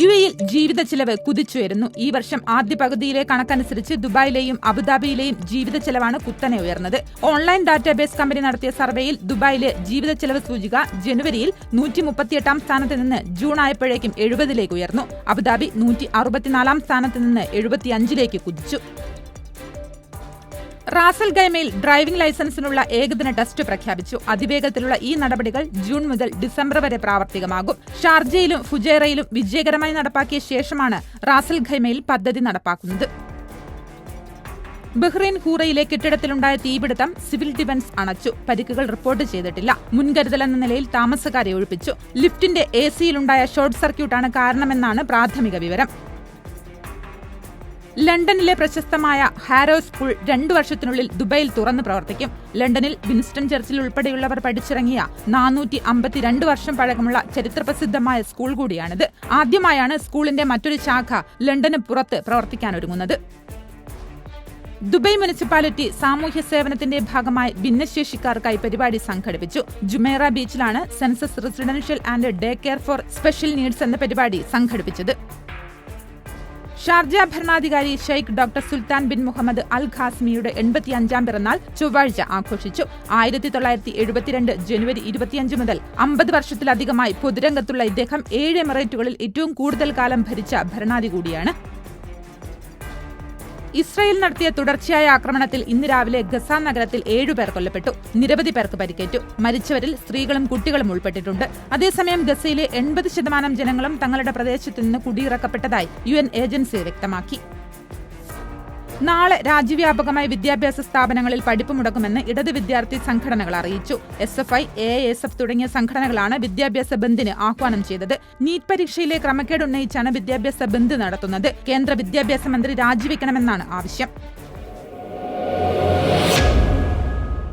U എയിൽ ജീവിത ചെലവ് കുതിച്ചുയരുന്നു ഈ വർഷം ആദ്യ പകുതിയിലെ കണക്കനുസരിച്ച് ദുബായിലെയും അബുദാബിയിലെയും ജീവിത ചെലവാണ് കുത്തനെ ഉയർന്നത്. ഓൺലൈൻ ഡാറ്റാബേസ് കമ്പനി നടത്തിയ സർവേയിൽ ദുബായിലെ ജീവിത ചെലവ് സൂചിക ജനുവരിയിൽ നൂറ്റി മുപ്പത്തിയെട്ടാം സ്ഥാനത്ത് നിന്ന് ജൂൺ ആയപ്പോഴേക്കും എഴുപതിലേക്ക് ഉയർന്നു. അബുദാബി നൂറ്റി അറുപത്തിനാലാം സ്ഥാനത്ത് നിന്ന് എഴുപത്തിയഞ്ചിലേക്ക് കുതിച്ചു. റാസൽ ഗൈമയിൽ ഡ്രൈവിംഗ് ലൈസൻസിനുള്ള ഏകദിന ടെസ്റ്റ് പ്രഖ്യാപിച്ചു. അതിവേഗത്തിലുള്ള ഈ നടപടികൾ ജൂൺ മുതൽ ഡിസംബർ വരെ പ്രാവർത്തികമാകും. ഷാർജയിലും ഫുജേറയിലും വിജയകരമായി നടപ്പാക്കിയ ശേഷമാണ് റാസൽ ഖൈമയിൽ പദ്ധതി നടപ്പാക്കുന്നത്. ബഹ്റൈൻ ഹൂറയിലെ കെട്ടിടത്തിലുണ്ടായ തീപിടുത്തം സിവിൽ ഡിഫൻസ് അണച്ചു. പരിക്കുകൾ റിപ്പോർട്ട് ചെയ്തിട്ടില്ല. മുൻകരുതലെന്ന നിലയിൽ താമസക്കാരെ ഒഴിപ്പിച്ചു. ലിഫ്റ്റിന്റെ എ സിയിലുണ്ടായ ഷോർട്ട് സർക്യൂട്ടാണ് കാരണമെന്നാണ് പ്രാഥമിക വിവരം. ലണ്ടനിലെ പ്രശസ്തമായ ഹാരോ സ്കൂൾ രണ്ടു വർഷത്തിനുള്ളിൽ ദുബൈയിൽ തുറന്ന് പ്രവർത്തിക്കും. ലണ്ടനിൽ വിൻസ്റ്റൺ ചർച്ചിൽ ഉൾപ്പെടെയുള്ളവർ പഠിച്ചിറങ്ങിയ നാനൂറ്റി അമ്പത്തിരണ്ട് വർഷം പഴക്കമുള്ള ചരിത്രപ്രസിദ്ധമായ സ്കൂൾ കൂടിയാണിത്. ആദ്യമായാണ് സ്കൂളിന്റെ മറ്റൊരു ശാഖ ലണ്ടന് പുറത്ത് പ്രവർത്തിക്കാനൊരുങ്ങുന്നത്. ദുബൈ മുനിസിപ്പാലിറ്റി സാമൂഹ്യ സേവനത്തിന്റെ ഭാഗമായി ഭിന്നശേഷിക്കാർക്കായി പരിപാടി സംഘടിപ്പിച്ചു. Jumeirah ബീച്ചിലാണ് senses residential and day care for special needs എന്ന പരിപാടി സംഘടിപ്പിച്ചത്. ഷാർജ ഭരണാധികാരി Sheikh doctor Sultan bin Muhammad Al ഖാസ്മിയുടെ എൺപത്തിയഞ്ചാം പിറന്നാൾ ചൊവ്വാഴ്ച ആഘോഷിച്ചു. ആയിരത്തി തൊള്ളായിരത്തി എഴുപത്തിരണ്ട് ജനുവരി ഇരുപത്തിയഞ്ച് മുതൽ അമ്പത് വർഷത്തിലധികമായി പൊതുരംഗത്തുള്ള ഇദ്ദേഹം ഏഴ് എമിറേറ്റുകളിൽ ഏറ്റവും കൂടുതൽ കാലം ഭരിച്ച ഭരണാധി കൂടിയാണ് ഇസ്രായേൽ നടത്തിയ തുടർച്ചയായ ആക്രമണത്തിൽ ഇന്ന് രാവിലെ ഗസ നഗരത്തിൽ ഏഴുപേർ കൊല്ലപ്പെട്ടു. നിരവധി പേർക്ക് പരിക്കേറ്റു. മരിച്ചവരിൽ സ്ത്രീകളും കുട്ടികളും ഉൾപ്പെട്ടിട്ടുണ്ട്. അതേസമയം ഗസയിലെ എൺപത് ശതമാനം ജനങ്ങളും തങ്ങളുടെ പ്രദേശത്ത് നിന്ന് കുടിയിറക്കപ്പെട്ടതായി യു ഏജൻസി വ്യക്തമാക്കി. നാളെ രാജ്യവ്യാപകമായി വിദ്യാഭ്യാസ സ്ഥാപനങ്ങളിൽ പഠിപ്പ് മുടക്കുമെന്ന് ഇടത് വിദ്യാർത്ഥി സംഘടനകൾ അറിയിച്ചു. S F I A S F തുടങ്ങിയ സംഘടനകളാണ് വിദ്യാഭ്യാസ ബന്ദിന് ആഹ്വാനം ചെയ്തത്. നീറ്റ് പരീക്ഷയിലെ ക്രമക്കേട് ഉന്നയിച്ചാണ് വിദ്യാഭ്യാസ ബന്ദ് നടത്തുന്നത്. കേന്ദ്ര വിദ്യാഭ്യാസ മന്ത്രി രാജിവെക്കണമെന്നാണ് ആവശ്യം.